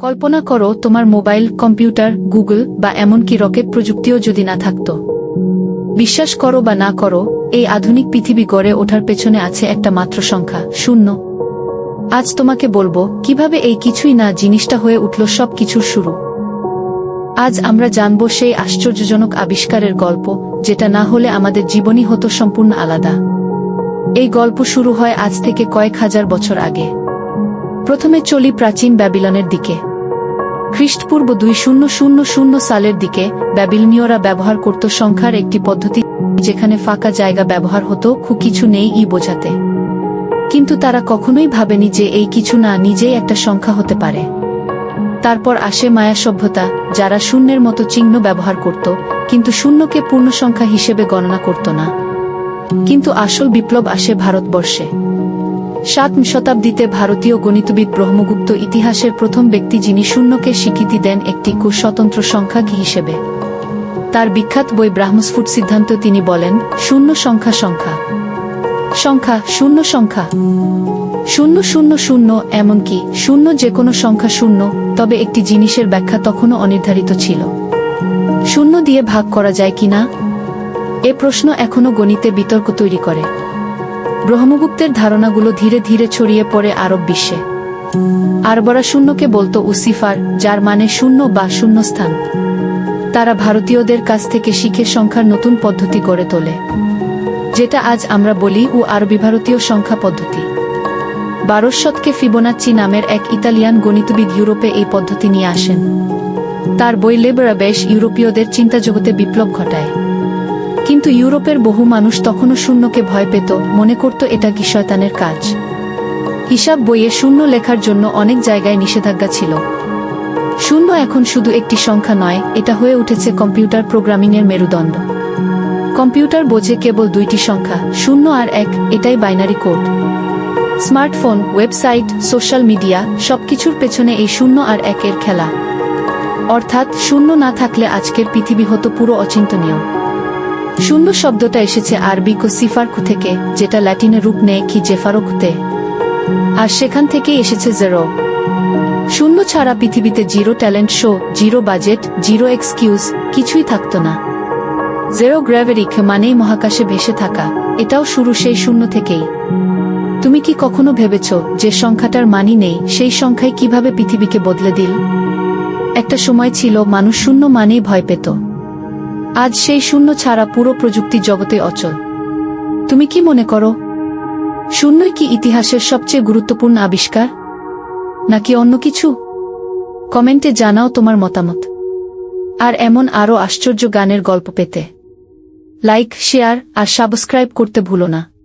কল্পনা করো তোমার mobile, computer, Google বা এমনকি রকেট প্রযুক্তিও যদি না থাকত। বিশ্বাস করো বা না করো, এই আধুনিক পৃথিবী গড়ে ওঠার পেছনে আছে একটা মাত্র সংখ্যা, শূন্য। আজ তোমাকে বলব, কীভাবে এই কিছুই না জিনিসটা হয়ে উঠল সব কিছুর শুরু। আজ আমরা জানব সেই আশ্চর্যজনক আবিষ্কারের গল্প, যেটা না হলে আমাদের জীবনই হতো সম্পূর্ণ আলাদা। এই গল্প শুরু হয় আজ থেকে কয়েক হাজার বছর আগে। প্রথমে চলি প্রাচীন ব্যাবিলনের দিকে। খ্রিস্টপূর্ব দুই শূন্য শূন্য শূন্য সালের দিকে ব্যাবিলনীয়রা ব্যবহার করত সংখ্যার একটি পদ্ধতি যেখানে ফাঁকা জায়গা ব্যবহার হতো খুব কিছু নেই ই বোঝাতে। কিন্তু তারা কখনোই ভাবেনি যে এই কিছু না, নিজেই একটা সংখ্যা হতে পারে। তারপর আসে মায়া সভ্যতা, যারা শূন্যের মতো চিহ্ন ব্যবহার করত, কিন্তু শূন্যকে পূর্ণ সংখ্যা হিসেবে গণনা করত না। কিন্তু আসল বিপ্লব আসে ভারতবর্ষে। সাত শতাব্দীতে ভারতীয় গণিতবিদ ব্রহ্মগুপ্ত ইতিহাসের প্রথম ব্যক্তি যিনি শূন্যকে স্বীকৃতি দেন একটি কুস্বতন্ত্র সংখ্যা হিসেবে। তার বিখ্যাত বই ব্রাহ্মস্ফুট সিদ্ধান্ত তিনি বলেন, শূন্য সংখ্যা সংখ্যা। সংখ্যা, শূন্য সংখ্যা। শূন্য শূন্য শূন্য, এমনকি শূন্য যে কোনো সংখ্যা শূন্য, তবে একটি জিনিসের ব্যাখ্যা তখনও অনির্ধারিত ছিল। শূন্য দিয়ে ভাগ করা যায় কিনা? এ প্রশ্ন এখনও গণিতে বিতর্ক তৈরি করে। ব্রহ্মগুপ্তের ধারণাগুলো ধীরে ধীরে ছড়িয়ে পড়ে আরব বিশ্বে। আরবরা শূন্যকে বলতো উসিফার, যার মানে শূন্য বা শূন্যস্থান। তারা ভারতীয়দের কাছ থেকে শিখে সংখ্যার নতুন পদ্ধতি গড়ে তোলে, যেটা আজ আমরা বলি ও আরবি ভারতীয় সংখ্যা পদ্ধতি। বারোশতকে ফিবোনাচ্চি নামের এক ইতালিয়ান গণিতবিদ ইউরোপে এই পদ্ধতি নিয়ে আসেন। তার বই লেবরা বেশ ইউরোপীয়দের চিন্তাজগতে বিপ্লব ঘটায়। কিন্তু ইউরোপের বহু মানুষ তখনও শূন্যকে ভয় পেত, মনে করত এটা কি শয়তানের কাজ। হিসাব বইয়ে শূন্য লেখার জন্য অনেক জায়গায় নিষেধাজ্ঞা ছিল। শূন্য এখন শুধু একটি সংখ্যা নয়, এটা হয়ে উঠেছে কম্পিউটার প্রোগ্রামিংয়ের মেরুদণ্ড। কম্পিউটার বোঝে কেবল দুইটি সংখ্যা, শূন্য আর এক, এটাই binary code. Smartphone, website, social media, সবকিছুর পেছনে এই শূন্য আর একের খেলা। অর্থাৎ শূন্য না থাকলে আজকের পৃথিবী হতো পুরো অচিন্তনীয়। শূন্য শব্দটা এসেছে আরবি কো সিফারকু থেকে, যেটা ল্যাটিনে রূপ নেয় কি জেফারকুতে। আর সেখান থেকেই এসেছে জেরো। শূন্য ছাড়া পৃথিবীতে zero talent show, zero budget, zero excuse, কিছুই থাকতো না। জেরো গ্র্যাভেরিক মানেই মহাকাশে ভেসে থাকা, এটাও শুরু সেই শূন্য থেকেই। তুমি কি কখনো ভেবেছ যে সংখ্যাটার মানি নেই, সেই সংখ্যায় কীভাবে পৃথিবীকে বদলে দিল? একটা সময় ছিল মানুষ শূন্য মানেই ভয় পেত। আজ সেই শূন্য ছাড়া পুরো প্রযুক্তি জগতে অচল। তুমি কি মনে করো? শূন্যই কি ইতিহাসের সবচেয়ে গুরুত্বপূর্ণ আবিষ্কার? নাকি অন্য কিছু? কমেন্টে জানাও তোমার মতামত। আর এমন আরও আশ্চর্য গানের গল্প পেতে। লাইক, শেয়ার আর সাবস্ক্রাইব করতে ভুলো না।